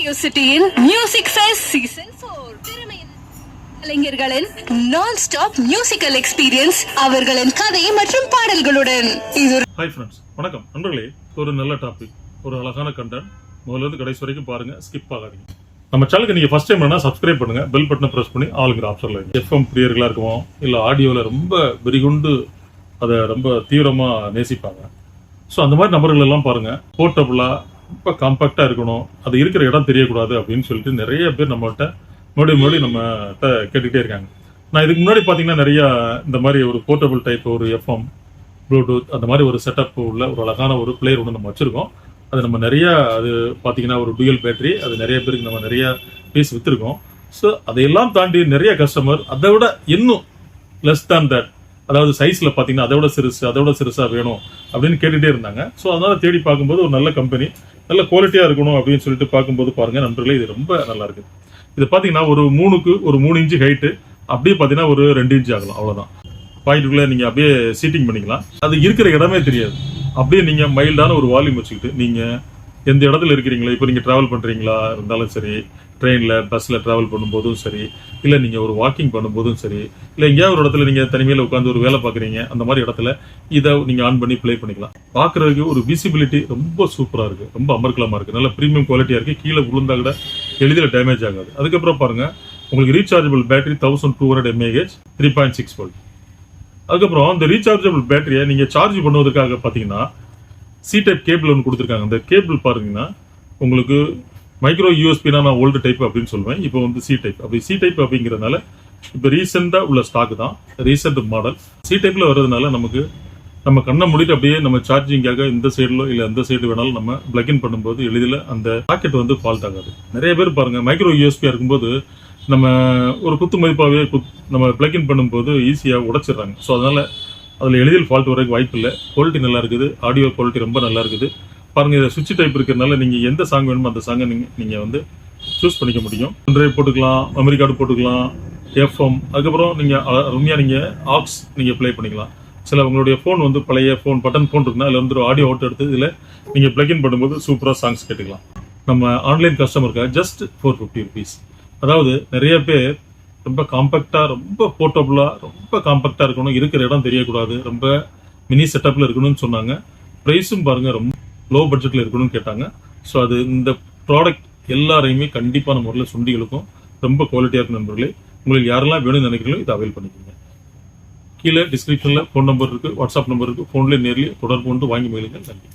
Radio சிட்டியின் music fest season four கலைஞர்களின் நான் ஸ்டாப் மியூசிக்கல் எக்ஸ்பீரியன்ஸ் அவர்களின் கதை மற்றும் பாடல்களுடன். இது ஹாய் ஃப்ரெண்ட்ஸ் வணக்கம். நண்பர்களே ஒரு நல்ல டாபிக் ஒரு அழகான கண்டென்ட் முதல்ல இருந்து கடைசி வரைக்கும் பாருங்க ஸ்கிப் ஆகாதீங்க. நம்ம சேனலுக்கு நீங்கள் ஃபஸ்ட் டைம் வேணால் சப்ஸ்கிரைப் பண்ணுங்க. பெல் பட்டனை ப்ரெஸ் பண்ணி ஆளுங்கிற ஆப்ஷன்ல எஃப்எம் பிரியர்களாக இருக்கும் இல்லை ஆடியோவில் ரொம்ப வெறிகுண்டு அதை ரொம்ப தீவிரமாக நேசிப்பாங்க. ஸோ அந்த மாதிரி நபர்கள் எல்லாம் பாருங்கள் போர்ட்டபுளாக ரொம்ப காம்பாக்டாக இருக்கணும். அது இருக்கிற இடம் தெரியக்கூடாது அப்படின்னு சொல்லிட்டு நிறைய பேர் நம்மகிட்ட மறுபடியும் மறுபடியும் நம்மகிட்ட கேட்டுக்கிட்டே இருக்காங்க. நான் இதுக்கு முன்னாடி பார்த்தீங்கன்னா நிறையா இந்த மாதிரி ஒரு போர்ட்டபுள் டைப் ஒரு எஃப்எம் ப்ளூடூத் அந்த மாதிரி ஒரு செட்டப் உள்ள ஒரு அழகான ஒரு பிளேயர் ஒன்று நம்ம வச்சுருக்கோம். அது நம்ம நிறையா அது பார்த்தீங்கன்னா ஒரு டுயல் பேட்டரி அது நிறைய பேருக்கு நம்ம நிறையா பீஸ் விற்றுருக்கோம் ஸோ அதையெல்லாம் தாண்டி நிறைய கஸ்டமர் அதை விட இன்னும் லெஸ் தேன் தட் அதாவது சைஸில் பார்த்தீங்கன்னா அதை விட சிறுசு அதை விட வேணும் அப்படின்னு கேட்டுகிட்டே இருந்தாங்க. ஸோ அதனால் தேடி பார்க்கும்போது ஒரு நல்ல கம்பெனி நல்ல குவாலிட்டியாக இருக்கணும் அப்படின்னு சொல்லிட்டு பார்க்கும்போது பாருங்கள் நண்பர்களே இது ரொம்ப நல்லா இருக்குது. இது பார்த்தீங்கன்னா ஒரு மூணுக்கு ஒரு மூணு இன்ச்சு ஹைட்டு அப்படியே பார்த்தீங்கன்னா ஒரு ரெண்டு இன்ச்சு ஆகலாம் அவ்வளோதான் பாயிண்ட்டுக்குள்ளே நீங்கள் அப்படியே சீட்டிங் பண்ணிக்கலாம். அது இருக்கிற இடமே தெரியாது. அப்படியே நீங்கள் மைல்டான ஒரு வால்யூம் வச்சுக்கிட்டு நீங்கள் எந்த இடத்துல இருக்கிறீங்களோ? இப்போ நீங்கள் ட்ராவல் பண்ணுறீங்களா இருந்தாலும் சரி ட்ரெயினில் பஸ்ஸில் ட்ராவல் பண்ணும்போதும் சரி இல்லை நீங்கள் ஒரு வாக்கிங் பண்ணும்போதும் சரி இல்லை எங்கேயாவது ஒரு இடத்துல நீங்கள் தனிமையில் உட்காந்து ஒரு வேலை பார்க்குறீங்க அந்த மாதிரி இடத்துல இதை நீங்கள் ஆன் பண்ணி ப்ளே பண்ணிக்கலாம். பார்க்குறதுக்கு ஒரு விசிபிலிட்டி ரொம்ப சூப்பராக இருக்குது ரொம்ப அமர்க்கலமாக இருக்குது நல்ல ப்ரீமியம் குவாலிட்டியாக இருக்குது கீழே விழுந்தா கூட எளிதில் டேமேஜ் ஆகாது. அதுக்கப்புறம் பாருங்க உங்களுக்கு rechargeable battery thousand two hundred mAh three point six volt அதுக்கப்புறம் இந்த ரீசார்ஜபிள் பேட்டரியை நீங்கள் சார்ஜ் பண்ணுவதற்காக பார்த்தீங்கன்னா சி டைப் கேபிள் ஒன்று கொடுத்துருக்காங்க. அந்த கேபிள் பாருங்கன்னா உங்களுக்கு மைக்ரோ யூஎஸ்பினா நான் ஓல்டு டைப் அப்படின்னு சொல்லுவேன் இப்போ வந்து சி டைப் அப்படி சி டைப் அப்படிங்கிறதுனால இப்போ ரீசெண்டாக உள்ள ஸ்டாக் தான். ரீசெண்ட் மாடல் சி டைப்ல வர்றதுனால நமக்கு நம்ம கண்ணை முடிட்டு அப்படியே நம்ம சார்ஜிங்காக இந்த சைடில் இல்லை எந்த சைடு வேணாலும் நம்ம பிளக்இன் பண்ணும்போது எளிதில் அந்த பாக்கெட் வந்து ஃபால்ட் ஆகாது. நிறைய பேர் பாருங்க மைக்ரோ யூஎஸ்பியாக இருக்கும்போது நம்ம ஒரு குத்து மதிப்பாகவே குத் நம்ம பிளக்இன் பண்ணும்போது ஈஸியாக உடைச்சிடுறாங்க. ஸோ அதனால அதில் எளிதில் ஃபால்ட் வரதுக்கு வாய்ப்பு இல்லை. குவாலிட்டி நல்லா இருக்குது. ஆடியோ குவாலிட்டி ரொம்ப நல்லா இருக்குது. பாருங்கள் இதை சுவிட்ச் டைப் இருக்கிறதுனால நீங்கள் எந்த சாங் வேணுமோ அந்த சாங்கை நீங்கள் நீங்கள் வந்து சூஸ் பண்ணிக்க முடியும். ட்ரைவ் போட்டுக்கலாம் மெமரி கார்டு போட்டுக்கலாம் எஃப்எம் அதுக்கப்புறம் நீங்கள் அருமையாக நீங்கள் ஆப்ஸ் நீங்கள் ப்ளே பண்ணிக்கலாம். சில உங்களுடைய ஃபோன் வந்து பழைய ஃபோன் பட்டன் ஃபோன் இருக்குன்னா அதில் வந்து ஒரு ஆடியோ அவுட் எடுத்து இதில் நீங்கள் ப்ளக்இன் பண்ணும்போது சூப்பராக சாங்ஸ் கேட்டுக்கலாம். நம்ம ஆன்லைன் கஸ்டமருக்காக ஜஸ்ட் ஃபோர் ஃபிஃப்டி ருபீஸ் அதாவது நிறைய பேர் ரொம்ப காம்பேக்டா ரொம்ப போர்ட்டபுளாக ரொம்ப காம்பேக்டா இருக்கணும். இருக்கிற இடம் தெரியக்கூடாது. ரொம்ப மினி செட்டப்பில் இருக்கணும்னு சொன்னாங்க. ப்ரைஸும் பாருங்கள் ரொம்ப லோ பட்ஜெட்டில் இருக்கணும்னு கேட்டாங்க. ஸோ அது இந்த ப்ராடக்ட் எல்லாரையுமே கண்டிப்பான முறையில் சுண்டிகளுக்கும் ரொம்ப குவாலிட்டியாக இருக்கும் நண்பர்களே. உங்களுக்கு யாரெல்லாம் வேணும்னு நினைக்கிறீங்களோ இதை அவைல் பண்ணிக்கோங்க. கீழே டிஸ்கிரிப்ஷனில் ஃபோன் நம்பர் இருக்குது வாட்ஸ்அப் நம்பர் இருக்குது ஃபோன்லேயே நேர்லேயே தொடர்பு கொண்டு வாங்கி மகிழுங்க நன்றி.